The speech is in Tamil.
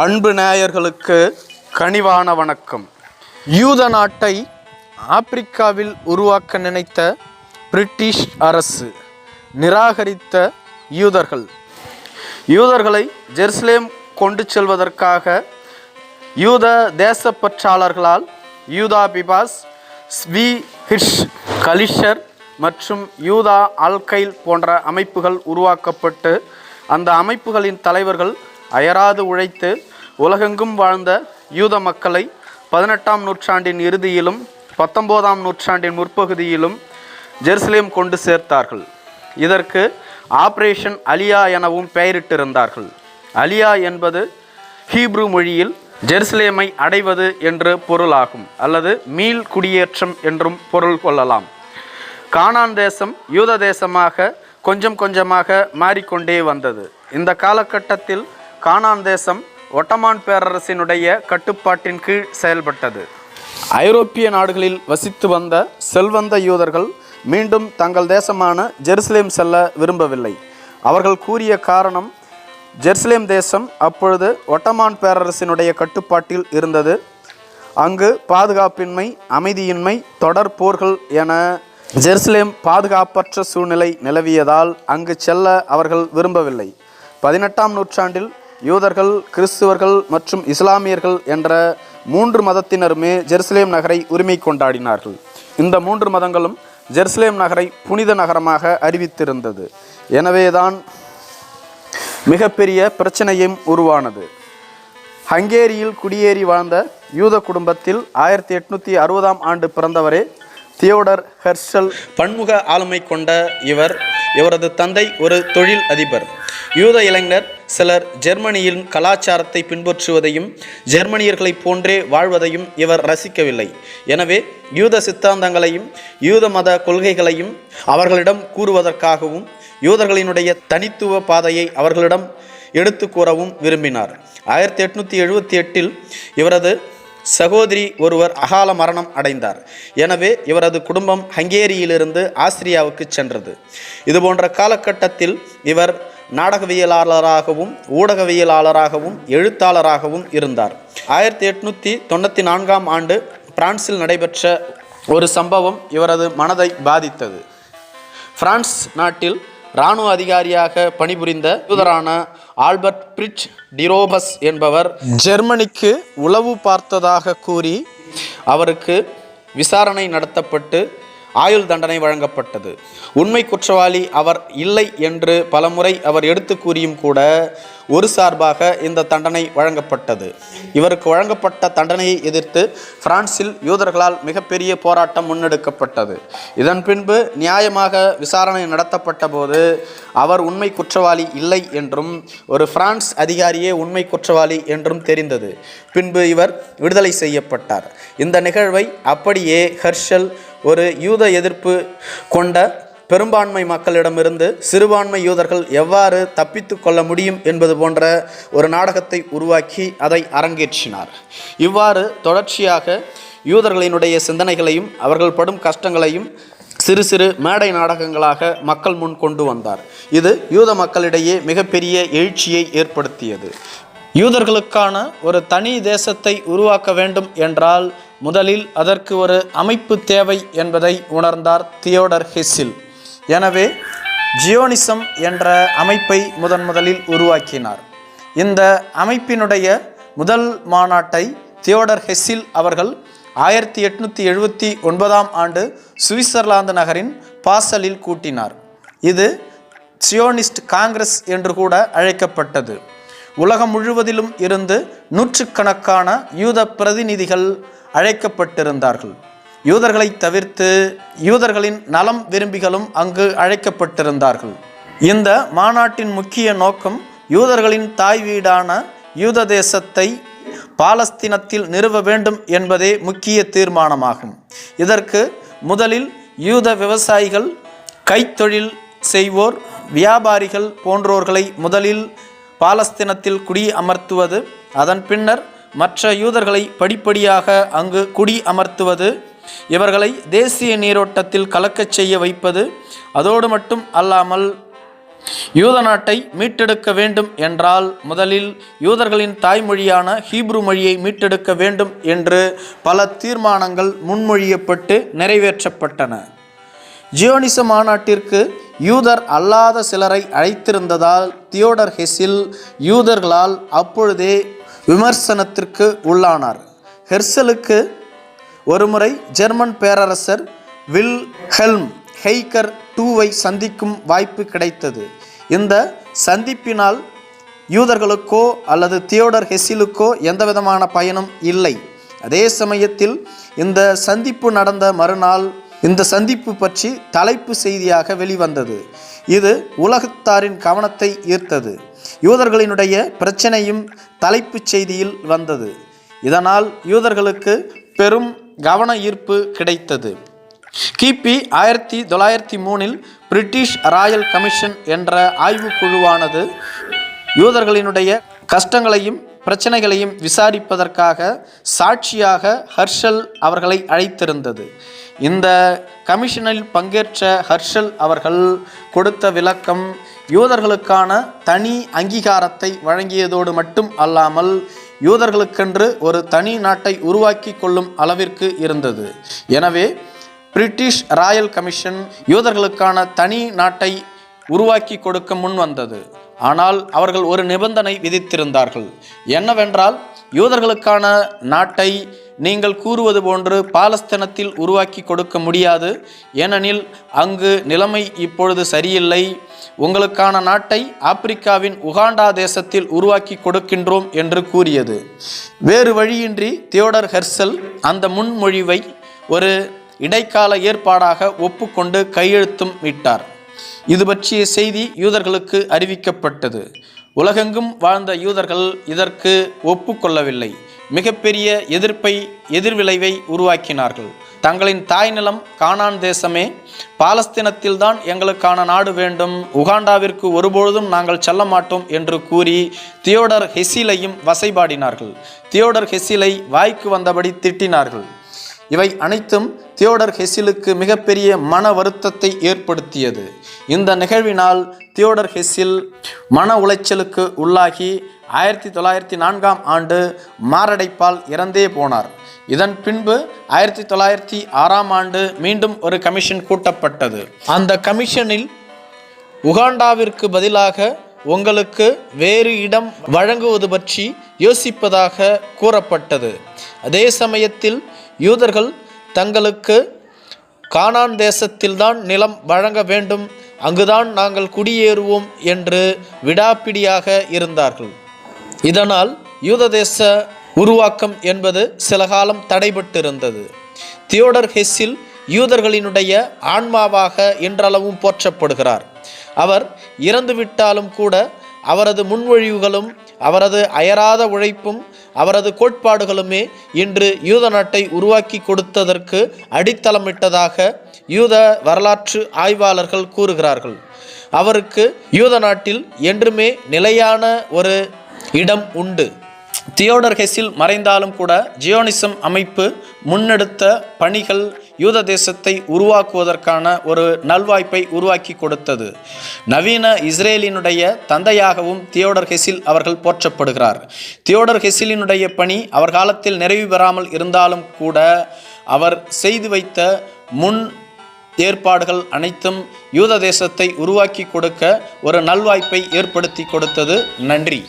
அன்பு நேயர்களுக்கு கனிவான வணக்கம். யூத நாட்டை ஆப்பிரிக்காவில் உருவாக்க நினைத்த பிரிட்டிஷ் அரசு நிராகரித்த யூதர்கள். யூதர்களை ஜெருசலேம் கொண்டு செல்வதற்காக யூத தேசப்பற்றாளர்களால் யூதா பிபாஸ் ஸ்வி ஹிஷ் கலிஷர் மற்றும் யூதா அல்கைல் போன்ற அமைப்புகள் உருவாக்கப்பட்டு அந்த அமைப்புகளின் தலைவர்கள் அயராது உழைத்து உலகெங்கும் வாழ்ந்த யூத மக்களை பதினெட்டாம் நூற்றாண்டின் இறுதியிலும் பத்தொம்போதாம் நூற்றாண்டின் முற்பகுதியிலும் ஜெருசலேம் கொண்டு சேர்த்தார்கள். இதற்கு ஆப்ரேஷன் அலியா எனவும் பெயரிட்டிருந்தார்கள். அலியா என்பது ஹீப்ரு மொழியில் ஜெருசலேமை அடைவது என்று பொருளாகும் அல்லது மீள் குடியேற்றம் என்றும் பொருள் கொள்ளலாம். கானான் தேசம் யூத தேசமாக கொஞ்சம் கொஞ்சமாக மாறிக்கொண்டே வந்தது. இந்த காலகட்டத்தில் கானான் தேசம் ஒட்டமான் பேரரசினுடைய கட்டுப்பாட்டின் கீழ் செயல்பட்டது. ஐரோப்பிய நாடுகளில் வசித்து வந்த செல்வந்த யூதர்கள் மீண்டும் தங்கள் தேசமான ஜெருசலேம் செல்ல விரும்பவில்லை. அவர்கள் கூறிய காரணம் ஜெருசலேம் தேசம் அப்பொழுது ஒட்டமான் பேரரசினுடைய கட்டுப்பாட்டில் இருந்தது. அங்கு பாதுகாப்பின்மை அமைதியின்மை தொடர் போர்கள் என ஜெருசலேம் பாதுகாப்பற்ற சூழ்நிலை நிலவியதால் அங்கு செல்ல அவர்கள் விரும்பவில்லை. பதினெட்டாம் நூற்றாண்டில் யூதர்கள் கிறிஸ்துவர்கள் மற்றும் இஸ்லாமியர்கள் என்ற மூன்று மதத்தினருமே ஜெருசலேம் நகரை உரிமை கொண்டாடினார்கள். இந்த மூன்று மதங்களும் ஜெருசலேம் நகரை புனித நகரமாக அறிவித்திருந்தது. எனவேதான் மிகப்பெரிய பிரச்சனையும் உருவானது. ஹங்கேரியில் குடியேறி வாழ்ந்த யூத குடும்பத்தில் ஆயிரத்தி எட்நூற்றி அறுபதாம் ஆண்டு பிறந்தவரே தியோடர் ஹெர்ஷல் பன்முக ஆளுமை கொண்ட இவர் இவரது தந்தை ஒரு தொழில் அதிபர். யூத இளைஞர் சிலர் ஜெர்மனியின் கலாச்சாரத்தை பின்பற்றுவதையும் ஜெர்மனியர்களைப் போன்றே வாழ்வதையும் இவர் ரசிக்கவில்லை. எனவே யூத சித்தாந்தங்களையும் யூத மத கொள்கைகளையும் அவர்களிடம் கூறுவதற்காகவும் யூதர்களினுடைய தனித்துவ பாதையை அவர்களிடம் எடுத்து கூறவும் விரும்பினார். ஆயிரத்தி எட்நூற்றி எழுபத்தி எட்டில் இவரது சகோதரி ஒருவர் அகால மரணம் அடைந்தார். எனவே இவரது குடும்பம் ஹங்கேரியிலிருந்து ஆஸ்திரியாவுக்கு சென்றது. இதுபோன்ற காலகட்டத்தில் இவர் நாடகவியலாளராகவும் ஊடகவியலாளராகவும் எழுத்தாளராகவும் இருந்தார். ஆயிரத்தி எட்நூற்றி தொண்ணூற்றி நான்காம் ஆண்டு பிரான்சில் நடைபெற்ற ஒரு சம்பவம் இவரது மனதை பாதித்தது. பிரான்ஸ் நாட்டில் இராணுவ அதிகாரியாக பணிபுரிந்த யூதரான ஆல்பர்ட் பிரிட்ஜ் டிரோபஸ் என்பவர் ஜெர்மனிக்கு உளவு பார்த்ததாக கூறி அவருக்கு விசாரணை நடத்தப்பட்டு ஆயுள் தண்டனை வழங்கப்பட்டது. உண்மை குற்றவாளி அவர் இல்லை என்று பலமுறை அவர் எடுத்து கூறியும் கூட ஒரு சார்பாக இந்த தண்டனை வழங்கப்பட்டது. இவருக்கு வழங்கப்பட்ட தண்டனையை எதிர்த்து பிரான்சில் யூதர்களால் மிகப்பெரிய போராட்டம் முன்னெடுக்கப்பட்டது. இதன் பின்பு நியாயமாக விசாரணை நடத்தப்பட்ட போது அவர் உண்மை குற்றவாளி இல்லை என்றும் ஒரு பிரான்ஸ் அதிகாரியே உண்மை குற்றவாளி என்றும் தெரிந்தது. பின்பு இவர் விடுதலை செய்யப்பட்டார். இந்த நிகழ்வை அப்படியே ஹர்ஷல் ஒரு யூத எதிர்ப்பு கொண்ட பெரும்பான்மை மக்களிடமிருந்து சிறுபான்மை யூதர்கள் எவ்வாறு தப்பித்து கொள்ள முடியும் என்பது போன்ற ஒரு நாடகத்தை உருவாக்கி அதை அரங்கேற்றினார். இவ்வாறு தொடர்ச்சியாக யூதர்களினுடைய சிந்தனைகளையும் அவர்கள் படும் கஷ்டங்களையும் சிறு சிறு மேடை நாடகங்களாக மக்கள் முன் கொண்டு வந்தார். இது யூத மக்களிடையே மிகப்பெரிய எழுச்சியை ஏற்படுத்தியது. யூதர்களுக்கான ஒரு தனி தேசத்தை உருவாக்க வேண்டும் என்றால் முதலில் அதற்கு ஒரு அமைப்பு தேவை என்பதை உணர்ந்தார் தியோடர் ஹெஸ்ஸில் எனவே ஜியோனிசம் என்ற அமைப்பை முதன் முதலில் உருவாக்கினார். இந்த அமைப்பினுடைய முதல் மாநாட்டை தியோடர் ஹெஸ்ஸில் அவர்கள் ஆயிரத்தி எட்நூற்றி எழுபத்தி ஒன்பதாம் ஆண்டு சுவிட்சர்லாந்து நகரின் பாசலில் கூட்டினார். இது சியோனிஸ்ட் காங்கிரஸ் என்று கூட அழைக்கப்பட்டது. உலகம் முழுவதிலும் இருந்து நூற்றுக்கணக்கான யூத பிரதிநிதிகள் அழைக்கப்பட்டிருந்தார்கள். யூதர்களை தவிர்த்து யூதர்களின் நலம் விரும்பிகளும் அங்கு அழைக்கப்பட்டிருந்தார்கள். இந்த மாநாட்டின் முக்கிய நோக்கம் யூதர்களின் தாய் வீடான யூத தேசத்தை பாலஸ்தீனத்தில் நிறுவ வேண்டும் என்பதே முக்கிய தீர்மானமாகும். இதற்கு முதலில் யூத விவசாயிகள் கைத்தொழில் செய்வோர் வியாபாரிகள் போன்றோர்களை முதலில் பாலஸ்தீனத்தில் குடி அமர்த்துவது அதன் பின்னர் மற்ற யூதர்களை படிப்படியாக அங்கு குடி அமர்த்துவது இவர்களை தேசிய நீரோட்டத்தில் கலக்கச் செய்ய வைப்பது அதோடு மட்டும் அல்லாமல் யூத நாட்டை மீட்டெடுக்க வேண்டும் என்றால் முதலில் யூதர்களின் தாய்மொழியான ஹீப்ரு மொழியை மீட்டெடுக்க வேண்டும் என்று பல தீர்மானங்கள் முன்மொழியப்பட்டு நிறைவேற்றப்பட்டன. ஜியோனிச மாநாட்டிற்கு யூதர் அல்லாத சிலரை அழைத்திருந்ததால் தியோடர் ஹெஸில் யூதர்களால் அப்பொழுதே விமர்சனத்திற்கு உள்ளானார். ஹெர்சலுக்கு ஒருமுறை ஜெர்மன் பேரரசர் வில் ஹெல்ம் ஹெய்கர் டூவை சந்திக்கும் வாய்ப்பு கிடைத்தது. இந்த சந்திப்பினால் யூதர்களுக்கோ அல்லது தியோடர் ஹெஸிலுக்கோ எந்தவிதமான பயனும் இல்லை. அதே சமயத்தில் இந்த சந்திப்பு நடந்த மறுநாள் இந்த சந்திப்பு பற்றி தலைப்பு செய்தியாக வெளிவந்தது. இது உலகத்தாரின் கவனத்தை ஈர்த்தது. யூதர்களினுடைய பிரச்சனையும் தலைப்புச் செய்தியில் வந்தது. இதனால் யூதர்களுக்கு பெரும் கவன ஈர்ப்பு கிடைத்தது. கிபி ஆயிரத்தி தொள்ளாயிரத்தி மூணில் பிரிட்டிஷ் ராயல் கமிஷன் என்ற ஆய்வுக்குழுவானது யூதர்களினுடைய கஷ்டங்களையும் பிரச்சனைகளையும் விசாரிப்பதற்காக சாட்சியாக ஹர்ஷல் அவர்களை அழைத்திருந்தது. இந்த கமிஷனில் பங்கேற்ற ஹர்ஷல் அவர்கள் கொடுத்த விளக்கம் யூதர்களுக்கான தனி அங்கீகாரத்தை வழங்கியதோடு மட்டும் அல்லாமல் யூதர்களுக்கென்று ஒரு தனி நாட்டை உருவாக்கி கொள்ளும் அளவிற்கு இருந்தது. எனவே பிரிட்டிஷ் ராயல் கமிஷன் யூதர்களுக்கான தனி நாட்டை உருவாக்கி கொடுக்க முன் வந்தது ஆனால் அவர்கள் ஒரு நிபந்தனை விதித்திருந்தார்கள். என்னவென்றால் யூதர்களுக்கான நாட்டை நீங்கள் கூறுவது போன்று பாலஸ்தீனத்தில் உருவாக்கி கொடுக்க முடியாது. ஏனெனில் அங்கு நிலைமை இப்பொழுது சரியில்லை. உங்களுக்கான நாட்டை ஆப்பிரிக்காவின் உகாண்டா தேசத்தில் உருவாக்கி கொடுக்கின்றோம் என்று கூறியது. வேறு வழியின்றி தியோடர் ஹெர்சல் அந்த முன்மொழிவை ஒரு இடைக்கால ஏற்பாடாக ஒப்புக்கொண்டு கையெழுத்தும் விட்டார் இது பற்றிய செய்தி யூதர்களுக்கு அறிவிக்கப்பட்டது. உலகெங்கும் வாழ்ந்த யூதர்கள் இதற்கு ஒப்புக்கொள்ளவில்லை. மிகப்பெரிய எதிர்ப்பை எதிர்விளைவை உருவாக்கினார்கள். தங்களின் தாய் நிலம் கானான் தேசமே. பாலஸ்தீனத்தில்தான் எங்களுக்கான நாடு வேண்டும். உகாண்டாவிற்கு ஒருபொழுதும் நாங்கள் செல்ல மாட்டோம் என்று கூறி தியோடர் ஹெசிலையும் வசைபாடினார்கள். தியோடர் ஹெசிலை வாய்க்கு வந்தபடி திட்டினார்கள். இவை அனைத்தும் தியோடர் ஹெசிலுக்கு மிகப்பெரிய மன வருத்தத்தை ஏற்படுத்தியது. இந்த நிகழ்வினால் தியோடர் ஹெசில் மன உளைச்சலுக்கு உள்ளாகி ஆயிரத்தி தொள்ளாயிரத்தி நான்காம் ஆண்டு மாரடைப்பால் இறந்தே போனார். இதன் பின்பு ஆயிரத்தி தொள்ளாயிரத்தி ஆறாம் ஆண்டு மீண்டும் ஒரு கமிஷன் கூட்டப்பட்டது. அந்த கமிஷனில் உகாண்டாவிற்கு பதிலாக உங்களுக்கு வேறு இடம் வழங்குவது பற்றி யோசிப்பதாக கூறப்பட்டது. அதே சமயத்தில் யூதர்கள் தங்களுக்கு கானான் தேசத்தில்தான் நிலம் வழங்க வேண்டும். அங்குதான் நாங்கள் குடியேறுவோம் என்று விடாப்பிடியாக இருந்தார்கள். இதனால் யூத தேச உருவாக்கம் என்பது சில காலம் தடைபட்டிருந்தது. தியோடர் ஹெஸ்ஸில் யூதர்களினுடைய ஆன்மாவாக இன்றளவும் போற்றப்படுகிறார். அவர் இறந்துவிட்டாலும் கூட அவரது முன்மொழிவுகளும் அவரது அயராத உழைப்பும் அவரது கோட்பாடுகளுமே இன்று யூத நாட்டை உருவாக்கி கொடுத்ததற்கு அடித்தளமிட்டதாக யூத வரலாற்று ஆய்வாளர்கள் கூறுகிறார்கள். அவருக்கு யூத நாட்டில் என்றுமே நிலையான ஒரு இடம் உண்டு. தியோடர் ஹெஸில் மறைந்தாலும் கூட ஜியோனிசம் அமைப்பு முன்னெடுத்த பணிகள் யூத தேசத்தை உருவாக்குவதற்கான ஒரு நல்வாய்ப்பை உருவாக்கி கொடுத்தது. நவீன இஸ்ரேலினுடைய தந்தையாகவும் தியோடர் ஹெஸில் அவர்கள் போற்றப்படுகிறார். தியோடர் ஹெஸிலினுடைய பணி அவர் காலத்தில் நிறைவு பெறாமல் இருந்தாலும் கூட அவர் செய்து வைத்த முன் ஏற்பாடுகள் அனைத்தும் யூத தேசத்தை உருவாக்கி கொடுக்க ஒரு நல்வாய்ப்பை ஏற்படுத்தி கொடுத்தது. நன்றி.